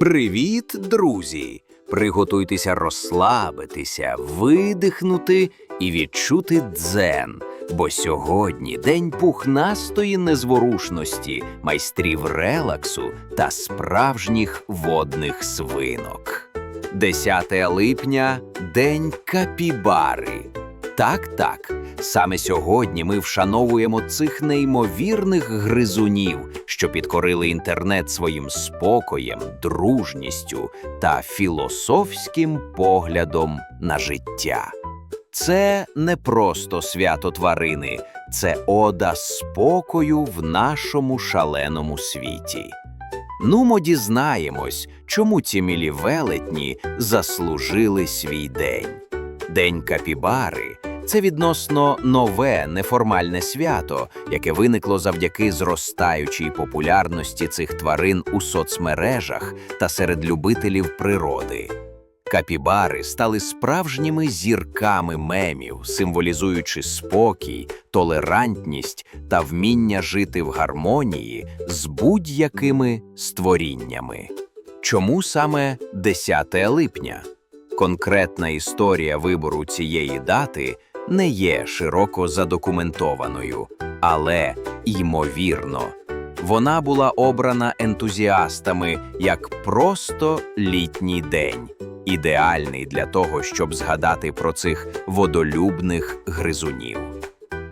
Привіт, друзі! Приготуйтеся розслабитися, видихнути і відчути дзен. Бо сьогодні день пухнастої незворушності, майстрів релаксу та справжніх водних свинок. 10 липня День капібари. Так, так. Саме сьогодні ми вшановуємо цих неймовірних гризунів, що підкорили інтернет своїм спокоєм, дружністю та філософським поглядом на життя. Це не просто свято тварини, це ода спокою в нашому шаленому світі. Нумо дізнаємось, чому ці мілі велетні заслужили свій день. День капібари це відносно нове неформальне свято, яке виникло завдяки зростаючій популярності цих тварин у соцмережах та серед любителів природи. Капібари стали справжніми зірками мемів, символізуючи спокій, толерантність та вміння жити в гармонії з будь-якими створіннями. Чому саме 10 липня? Конкретна історія вибору цієї дати не є широко задокументованою, але ймовірно, вона була обрана ентузіастами як просто літній день, ідеальний для того, щоб згадати про цих водолюбних гризунів.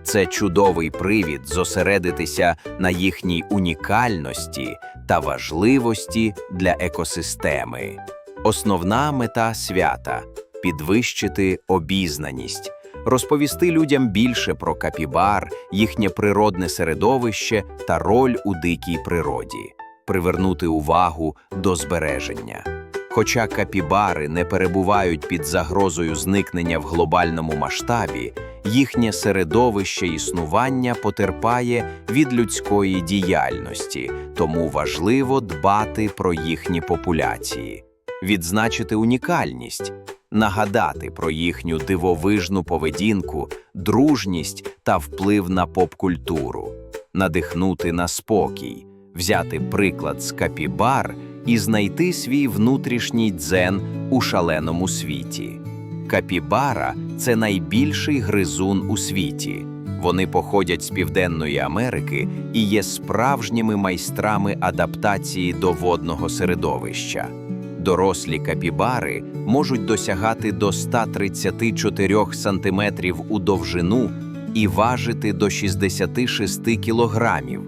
Це чудовий привід зосередитися на їхній унікальності та важливості для екосистеми. Основна мета свята підвищити обізнаність, розповісти людям більше про капібар, їхнє природне середовище та роль у дикій природі, привернути увагу до збереження. Хоча капібари не перебувають під загрозою зникнення в глобальному масштабі, їхнє середовище існування потерпає від людської діяльності, тому важливо дбати про їхні популяції, відзначити унікальність, нагадати про їхню дивовижну поведінку, дружність та вплив на попкультуру, надихнути на спокій, взяти приклад з капібар і знайти свій внутрішній дзен у шаленому світі. Капібара це найбільший гризун у світі. Вони походять з Південної Америки і є справжніми майстрами адаптації до водного середовища. Дорослі капібари можуть досягати до 134 см у довжину і важити до 66 кілограмів.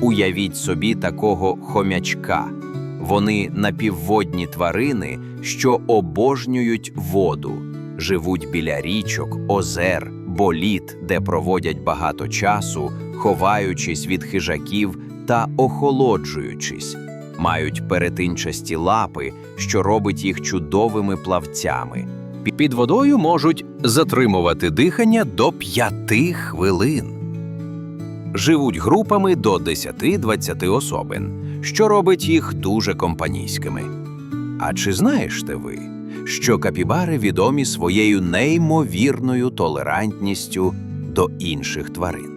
Уявіть собі такого хомячка. Вони напівводні тварини, що обожнюють воду, живуть біля річок, озер, боліт, де проводять багато часу, ховаючись від хижаків та охолоджуючись, мають перетинчасті лапи, що робить їх чудовими плавцями. Під водою можуть затримувати дихання до 5 хвилин. Живуть групами до 10-20 особин, що робить їх дуже компанійськими. А чи знаєте ви, що капібари відомі своєю неймовірною толерантністю до інших тварин?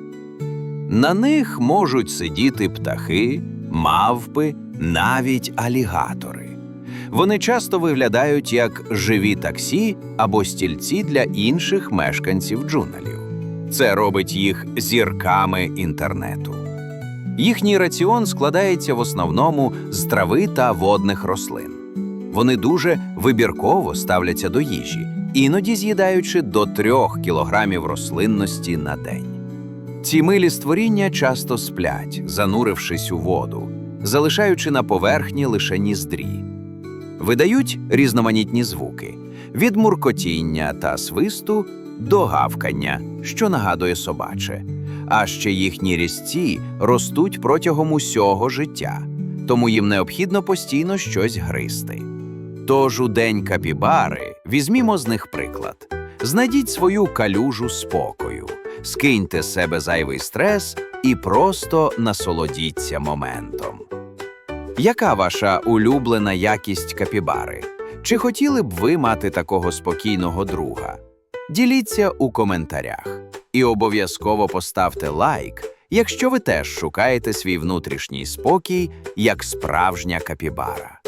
На них можуть сидіти птахи, мавпи, навіть алігатори. Вони часто виглядають як живі таксі або стільці для інших мешканців джунглів. Це робить їх зірками інтернету. Їхній раціон складається в основному з трави та водних рослин. Вони дуже вибірково ставляться до їжі, іноді з'їдаючи до трьох кілограмів рослинності на день. Ці милі створіння часто сплять, занурившись у воду, залишаючи на поверхні лише ніздрі. Видають різноманітні звуки від муркотіння та свисту до гавкання, що нагадує собаче. А ще їхні різці ростуть протягом усього життя, тому їм необхідно постійно щось гризти. Тож у день капібари візьмімо з них приклад: знайдіть свою калюжу спокою, скиньте з себе зайвий стрес і просто насолодіться моментом. Яка ваша улюблена якість капібари? Чи хотіли б ви мати такого спокійного друга? Діліться у коментарях і обов'язково поставте лайк, якщо ви теж шукаєте свій внутрішній спокій як справжня капібара.